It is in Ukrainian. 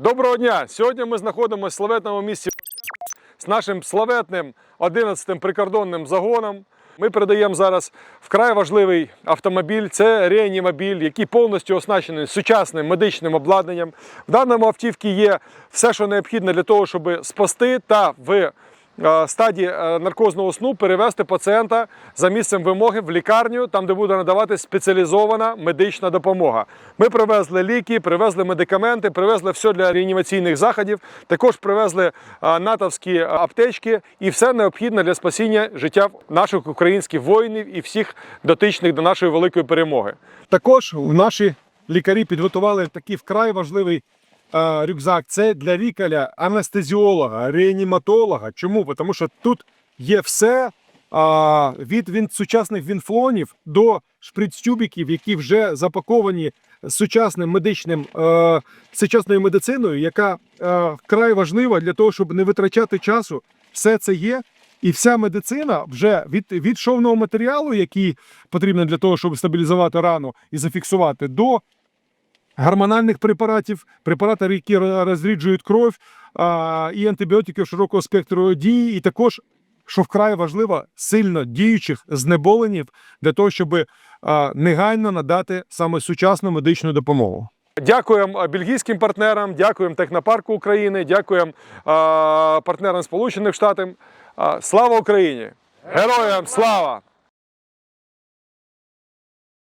Доброго дня! Сьогодні ми знаходимося в славетному місці з нашим славетним 11-м прикордонним загоном. Ми передаємо зараз вкрай важливий автомобіль. Це реанімобіль, який повністю оснащений сучасним медичним обладнанням. В даному автівці є все, що необхідно для того, щоб спасти та в стадії е, наркозного сну перевести пацієнта за місцем вимоги в лікарню, там де буде надавати спеціалізована медична допомога. Ми привезли ліки, привезли медикаменти, привезли все для реанімаційних заходів. Також привезли е, натовські аптечки і все необхідне для спасіння життя наших українських воїнів і всіх дотичних до нашої великої перемоги. Також наші лікарі підготували такий вкрай важливий е, рюкзак. Це для лікаря, анестезіолога, реаніматолога. Чому? Тому що тут є все від сучасних вінфлонів до шприц-тюбіків, які вже запаковані сучасним медичним е, сучасною медициною, яка е, вкрай важлива для того, щоб не витрачати часу. Все це є. І вся медицина вже від, від шовного матеріалу, який потрібен для того, щоб стабілізувати рану і зафіксувати, до гормональних препаратів, препарати, які розріджують кров, і антибіотиків широкого спектру дії, і також, що вкрай важливо, сильно діючих знеболенів для того, щоб негайно надати саме сучасну медичну допомогу. Дякуємо бельгійським партнерам, дякуємо Технопарку України, дякуємо партнерам Сполучених Штатів. Слава Україні! Героям слава!